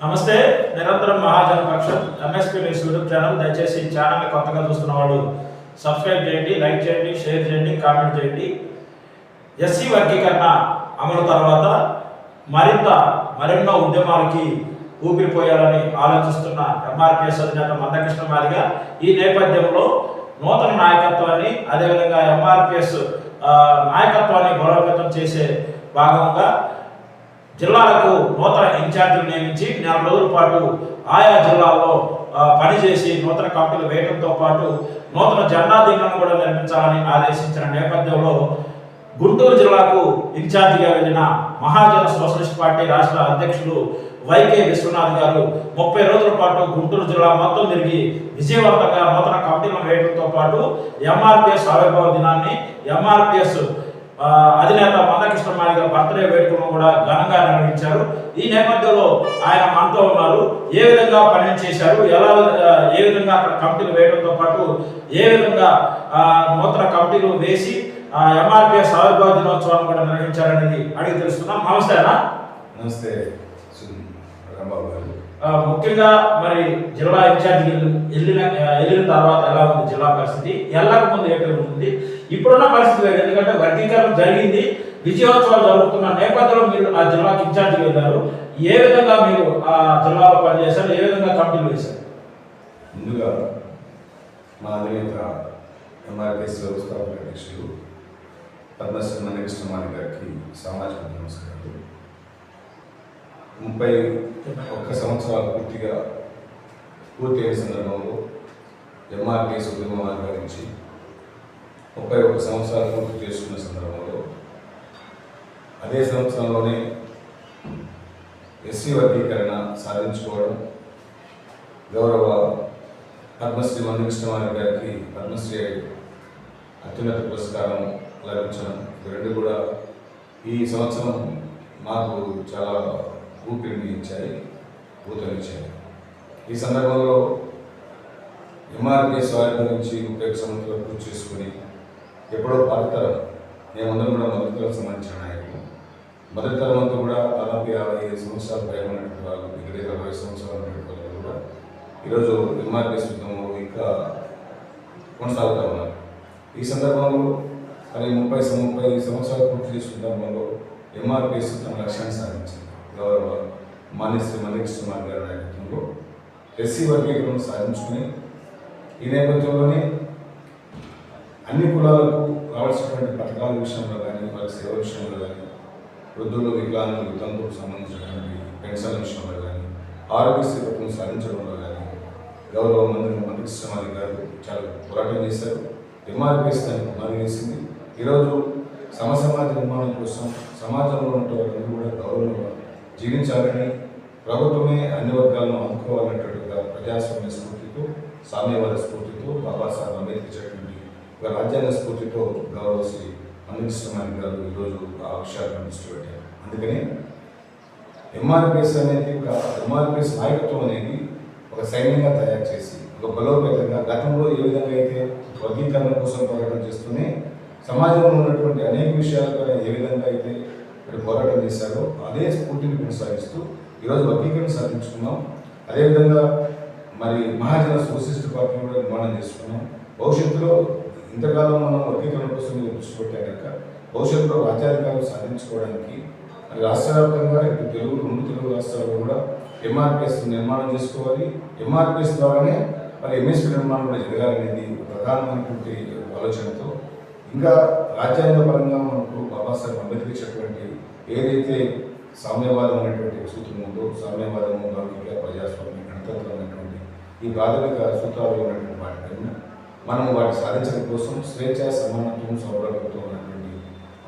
నమస్తే నిరంతరం మహాజన పక్షం ఎంఎస్పీ న్యూస్ యూట్యూబ్ ఛానల్ దయచేసి ఈ ఛానల్ని కొత్తగా చూస్తున్న వాళ్ళు సబ్స్క్రైబ్ చేయండి లైక్ చేయండి షేర్ చేయండి కామెంట్ చేయండి. ఎస్సీ వర్గీకరణ అమలు తర్వాత మరింత మరెన్నో ఉద్యమాలకి ఊపిరిపోయాలని ఆలోచిస్తున్న ఎంఆర్పిఎస్ అధినేత మందకృష్ణ మాదిగా ఈ నేపథ్యంలో నూతన నాయకత్వాన్ని అదేవిధంగా ఎంఆర్పిఎస్ నాయకత్వాన్ని బలోపేతం చేసే భాగంగా జిల్లాలకు నూతన నాలుగు రోజుల పాటు ఆయా జిల్లాల్లో పనిచేసి నూతన కమిటీలు వేయడంతో పాటు నూతన జెండా దిగులను కూడా నిర్మించాలని ఆదేశించిన నేపథ్యంలో గుంటూరు జిల్లాకు ఇన్ఛార్జిగా వెళ్ళిన మహాజన సోషలిస్ట్ పార్టీ రాష్ట్ర అధ్యక్షులు వైకే విశ్వనాథ్ గారు ముప్పై రోజుల పాటు గుంటూరు జిల్లా మొత్తం తిరిగి విజయవంతంగా నూతన కమిటీలను వేయడంతో పాటు ఎంఆర్పిఎస్ ఆవిర్భావ దినాన్ని ఎంఆర్పిఎస్ అధినేత మందకృష్ణ మాదిగ బర్త్డే వేడుకలను కూడా ఘనంగా నిర్వహించారు. ఈ నేపథ్యంలో ఆయన మనతో ఉన్నారు. ఏ విధంగా పని చేశారు? ఎలా ఏ విధంగా అక్కడ కమిటీలు వేయడంతో పాటు ఏ విధంగా నూతన కమిటీలు వేసి ఎంఆర్పిఎస్ ఆవిర్భావ దినోత్సవాన్ని కూడా నిర్వహించారనేది అడిగి తెలుసుకుందాం. నమస్తే అన్న. నమస్తే. ముఖ్యంగా మరి జిల్లా ఇన్ఛార్జ్ వెళ్ళిన వెళ్ళిన తర్వాత ఎలా ఉంది జిల్లా పరిస్థితి? వెళ్ళక ముందు ఏంటి ఉంటుంది? ఇప్పుడున్న పరిస్థితి ఎందుకంటే వర్గీకరణ జరిగింది. విజయోత్సవాలు జరుగుతున్న నేపథ్యంలో మీరు ఆ జిల్లాకి ఇన్ఛార్జ్ వెళ్ళారు. ఏ విధంగా మీరు ఆ జిల్లాలో పనిచేశారు? ఏ విధంగా కమిటీలు వేశారు? ముందుగా మా అధినేత ఎంఆర్పిఎస్ వ్యవస్థాపక అధ్యక్షులు పద్మశ్రీ మందకృష్ణమాని గారికి సామాజిక నమస్కారాలు. ముప్పై ఒక్క సంవత్సరాలు పూర్తిగా పూర్తయిన సందర్భంలో ఎంఆర్టీ ఉద్యమం ఆవిర్భవించి ముప్పై ఒక్క సంవత్సరాలు పూర్తి చేసుకున్న సందర్భంలో అదే సంవత్సరంలోనే ఎస్సీ వర్గీకరణ సాధించుకోవడం గౌరవ పద్మశ్రీ మందకృష్ణమారి గారికి పద్మశ్రీ అత్యున్నత పురస్కారం లభించడం ఇవి రెండు కూడా ఈ సంవత్సరం మాకు చాలా ఊపిరిని ఇచ్చాయి ఊతనిచ్చాయి ఈ సందర్భంలో ఎంఆర్పిఎస్ వారి గురించి ముప్పై ఒక్క సంవత్సరాలు పూర్తి చేసుకుని ఎప్పుడో పాతతరం మేమందరం కూడా మొదటి తరం సంబంధించిన నాయకులు. మొదటి తరం అంతా కూడా దాదాపు యాభై ఐదు సంవత్సరాలు పైన ఉన్నటువంటి వాళ్ళు దగ్గర ఇరవై సంవత్సరాలు ఉన్నటువంటి వాళ్ళు కూడా ఈరోజు ఎంఆర్పిఎస్ ఉద్యమంలో ఇంకా కొనసాగుతూ ఉన్నారు. ఈ సందర్భంలో మరి ముప్పై ముప్పై సంవత్సరాలు పూర్తి చేసుకున్న సందర్భంలో ఎంఆర్పిఎస్ తన లక్ష్యాన్ని సాధించింది. మాన్య శ్రీ మల్లికృష్ణ గారి నాయకత్వంలో ఎస్సీ వర్గీకరణ సాధించుకుని ఈ నేపథ్యంలోనే అన్ని కులాలకు కావాల్సినటువంటి పథకాల విషయంలో కానీ వారి సేవ విషయంలో కానీ వృద్ధులు వికలాంగులు వితంతులకు సంబంధించినటువంటి పెన్షన్ల విషయంలో కానీ ఆరోగ్యశ్రీ పథకం సాధించడంలో కానీ గౌరవ మంత్రి మంత్రిశ్రమాలి గారు చాలా పోరాటం చేశారు. ఎంఆర్పిఎస్ దానికి పునాది వేసింది. ఈరోజు సమసమాజ నిర్మాణం కోసం సమాజంలో ఉన్న వారందరూ కూడా గౌరవంగా జీవించాలని ప్రభుత్వమే అన్ని వర్గాలను ఆదుకోవాలనేటట్టుగా ప్రజాస్వామ్య స్ఫూర్తితో సామ్యవాద స్ఫూర్తితో బాబాసాహెబ్ అంబేద్కర్ ఇచ్చినటువంటి ఒక రాజ్యాంగ స్ఫూర్తితో గౌరవ శ్రీ అందిస్తున్నామని గారు ఈరోజు ఆ విషయాలను దృష్టి పెట్టారు అందుకని ఎంఆర్పిఎస్ అనేది ఒక ఎంఆర్పిఎస్ నాయకత్వం అనేది ఒక సైన్యంగా తయారు చేసి ఒక బలోపేతంగా గతంలో ఏ విధంగా అయితే వర్గీకరణ కోసం పోరాటం చేస్తూనే సమాజంలో ఉన్నటువంటి అనేక విషయాలపై ఏ విధంగా అయితే ఇక్కడ పోరాటం చేశారో. అదే స్ఫూర్తిని కొనసాగిస్తూ ఈరోజు వర్గీకరణ సాధించుకున్నాం. అదేవిధంగా మరి మహాజన సోషలిస్ట్ పార్టీని కూడా నిర్మాణం చేసుకున్నాం. భవిష్యత్తులో ఇంతకాలం మనం వర్గీకరణ కోసం మీద దృష్టి పెట్టాక భవిష్యత్తులో రాజ్యాధికారం సాధించుకోవడానికి మరి రాష్ట్ర వ్యాప్తంగా తెలుగు రెండు తెలుగు రాష్ట్రాల్లో కూడా ఎంఆర్పిఎస్ నిర్మాణం చేసుకోవాలి. ఎంఆర్పిఎస్ ద్వారానే మరి ఎంఎస్పీ నిర్మాణం కూడా జరగాలనేది ప్రధానమైనటువంటి ఆలోచనతో. ఇంకా రాజ్యాంగ పరంగా బాబాసాహెబ్ అంబేద్కర్ ఇచ్చినటువంటి ఏదైతే సామ్యవాదం అనేటువంటి సూత్రం ఉందో సామ్యవాదం లౌకిక ప్రజాస్వామ్యం గణతంత్రం అనేటువంటి ఈ ప్రాథమిక సూత్రాలు ఉన్నటువంటి వాటిని మనం వాటి సాధించడం కోసం స్వేచ్ఛ సమానత్వం సౌలభ్యంతో ఉన్నటువంటి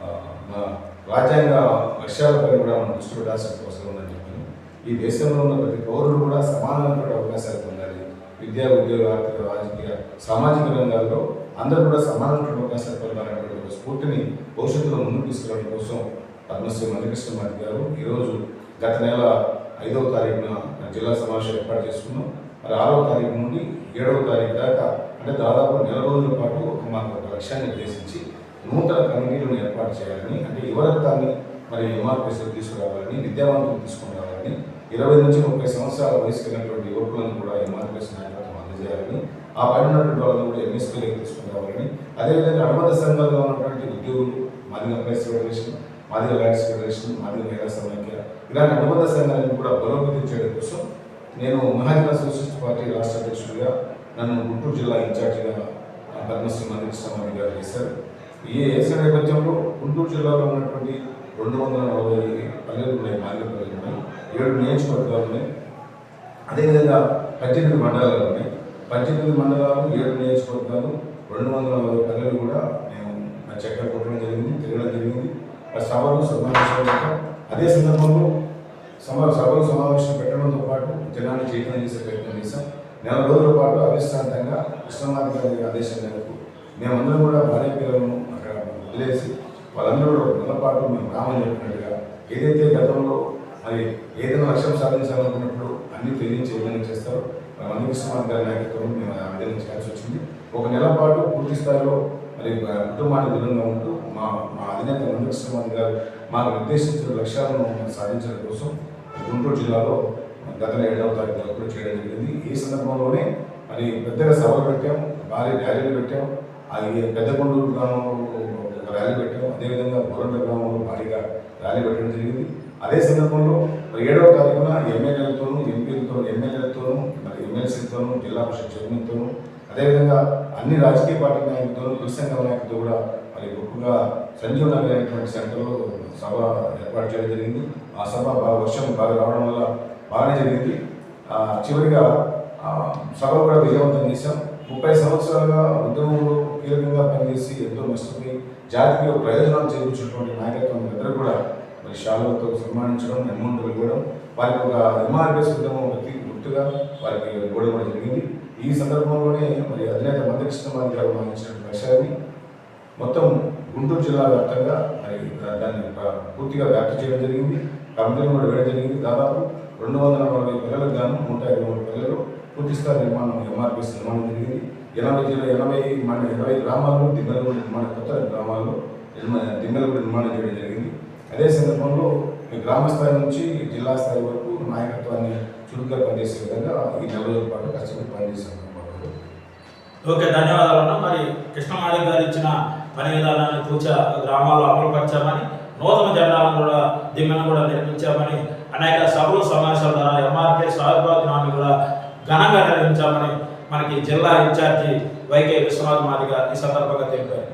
మా మన రాజ్యాంగ లక్ష్యాలపై కూడా మనం దృష్టి పెట్టాల్సిన అవసరం ఉందని చెప్పాను. ఈ దేశంలో ఉన్న ప్రతి పౌరుడు కూడా సమానమైనటువంటి అవకాశాలు పొందాలి. విద్యా ఉద్యోగ ఆర్థిక రాజకీయ సామాజిక రంగాల్లో అందరూ కూడా సమానమైన అవకాశాలు పొందాలనేటువంటి ఒక స్ఫూర్తిని భవిష్యత్తులో ముందుకు తీసుకురావడం కోసం పద్మశ్రీ మల్లికృష్ణ మాది గారు. ఈరోజు గత నెల ఐదవ తారీఖున జిల్లా సమావేశం ఏర్పాటు చేసుకున్నాం. మరి ఆరవ తారీఖు నుండి ఏడవ తారీఖు దాకా అంటే దాదాపు నెల రోజుల పాటు ఒక మాకు ఒక లక్ష్యాన్ని నిర్దేశించి నూతన కమిటీలను ఏర్పాటు చేయాలని అంటే యువరత్వాన్ని మరి ఎంఆర్పీసీలు తీసుకురావాలని విద్యావంతులు తీసుకుని రావాలని ఇరవై నుంచి ముప్పై సంవత్సరాల వయసు కలిగినటువంటి యువకులను కూడా ఎంఆర్పిఎస్ నాయకత్వం అందజేయాలని ఆ పైన ఉన్నటువంటి వాళ్ళని కూడా ఎంఎస్పీలోకి తీసుకురావాలని అదేవిధంగా అనుబంధ సంఘాల్లో ఉన్నటువంటి ఉద్యోగులు Madiga press federation Madiga lands federation Madiga మహిళా సమైక్య ఇలాంటి అనుబంధ సంఘాలను కూడా బలోపేతం చేయడం కోసం నేను మహాజన సోషలిస్ట్ పార్టీ రాష్ట్ర అధ్యక్షుడిగా నన్ను గుంటూరు జిల్లా ఇన్ఛార్జిగా పద్మశ్రీ మంత్రి గారు చేశారు. ఈ వేసిన నేపథ్యంలో గుంటూరు జిల్లాలో ఉన్నటువంటి రెండు వందల నలభై పల్లెలు ఉన్నాయి మాదిగ పల్లెలు ఉన్నాయి ఏడు నియోజకవర్గాలు ఉన్నాయి. అదేవిధంగా పద్దెనిమిది మండలాలు ఉన్నాయి. పద్దెనిమిది మండలాలు ఏడు నియోజకవర్గాలు రెండు వందల నలభై పల్లెలు కూడా మేము మా చక్కెర కొట్టడం జరిగింది తిరగడం జరిగింది. ఆ సభలు సమావేశాలు అదే సందర్భంలో సమా సభలు సమావేశం పెట్టడంతో పాటు జనాన్ని చైతన్యం చేసే ప్రయత్నం చేశాం. నెల రోజుల పాటు అవిశ్రాంతంగా కృష్ణమాధి గారి ఆదేశం మేరకు మేమందరం కూడా భార్య పిల్లలను అక్కడ వదిలేసి వాళ్ళందరూ కూడా నెల పాటు మేము కామని చెప్పినట్టుగా ఏదైతే గతంలో మరి ఏదైనా లక్ష్యం సాధించాలనుకున్నప్పుడు అన్ని తెలియజేయడానికి చేస్తారో. మన మంది గారి నాయకత్వం మేము ఆ చేయాల్సి వచ్చింది. ఒక నెల పాటు పూర్తి స్థాయిలో మరి కుటుంబానికి దూరంగా ఉంటూ మా మా అధినేత మంది విశ్వనాథ్ గారు మాకు నిర్దేశించిన లక్ష్యాలను సాధించడం కోసం గుంటూరు జిల్లాలో గత ఏడవ తారీఖు వరకు చేయడం జరిగింది. ఈ సందర్భంలోనే మరి పెద్దగా సభలు పెట్టాం భారీ ర్యాలీలు పెట్టాం. అది పెద్ద కొండూరు గ్రామంలో ర్యాలీ పెట్టాం. అదేవిధంగా బోరంట గ్రామంలో భారీగా ర్యాలీ పెట్టడం జరిగింది. అదే సందర్భంలో ఏడవ తారీఖున ఎమ్మెల్యేలతోనూ ఎంపీలతో ఎమ్మెల్యేలతోనూ మరి ఎమ్మెల్సీలతోనూ జిల్లా పరిషత్ చైర్మన్తోనూ అదేవిధంగా అన్ని రాజకీయ పార్టీ నాయకులతోనూ కుల సంఘాల నాయకులతో కూడా మరి గొప్పగా సంజీవ్ నగర్ అనేటువంటి సెంటర్లో సభ ఏర్పాటు చేయడం జరిగింది. ఆ సభ బాగా వర్షం బాగా రావడం వల్ల బాగానే జరిగింది. చివరిగా సభ కూడా విజయవంతం చేశాం. ముప్పై సంవత్సరాలుగా ఉద్యమంలో కీలకంగా పనిచేసి ఎంతో నష్టపోయి జాతికి ప్రయోజనాలు చేకూర్చినటువంటి నాయకత్వం ఇద్దరు కూడా మరి షాలులతో సన్మానించడం అమౌంట్ ఇవ్వడం వారికి ఒక ఎంఆర్ఎస్ ఉద్యమం వ్యక్తి గుర్తుగా వారికి ఇవ్వడం జరిగింది. ఈ సందర్భంలోనే మరి అధినేత మందకృష్ణమాధి గారు వహించిన లక్ష్యాన్ని మొత్తం గుంటూరు జిల్లా వ్యాప్తంగా మరి దాన్ని పూర్తిగా వ్యాప్తి చేయడం జరిగింది. కంపెనీ కూడా వేయడం జరిగింది. దాదాపు రెండు వందల నలభై పిల్లలకు గాను నూట ఇరవై మూడు పిల్లలు పూర్తిస్థాయి నిర్మాణం ఎంఆర్పిఎస్ నిర్మాణం జరిగింది. ఎనభై జిల్లా ఎనభై మన ఇరవై గ్రామాల్లో దిమ్మలు నిర్మాణ కొత్త గ్రామాల్లో నిర్మా- కూడా నిర్మాణం చేయడం జరిగింది. అదే సందర్భంలో ఈ గ్రామ స్థాయి నుంచి జిల్లా స్థాయి వరకు నాయకత్వాన్ని చురుగ్గా పనిచేసే విధంగా ఈ నెల రోజుల పాటు కష్టపడి పనిచేశాను ఓకే ధన్యవాదాలు అన్న. మరి కృష్ణమాడి గారు ఇచ్చిన పని విధానాన్ని తూచా గ్రామాల్లో అమలుపరిచామని నూతన జెండాలను కూడా దిమ్మెను కూడా నిర్మించామని అనేక సభలు సమావేశాల ద్వారా ఎంఆర్కే ఆవిర్భావ నామి కూడా ఘనంగా నిర్వహించామని మనకి జిల్లా ఇన్ఛార్జి వైకే విశ్వనాథ్ మాదిగా ఈ సందర్భంగా తెలిపారు.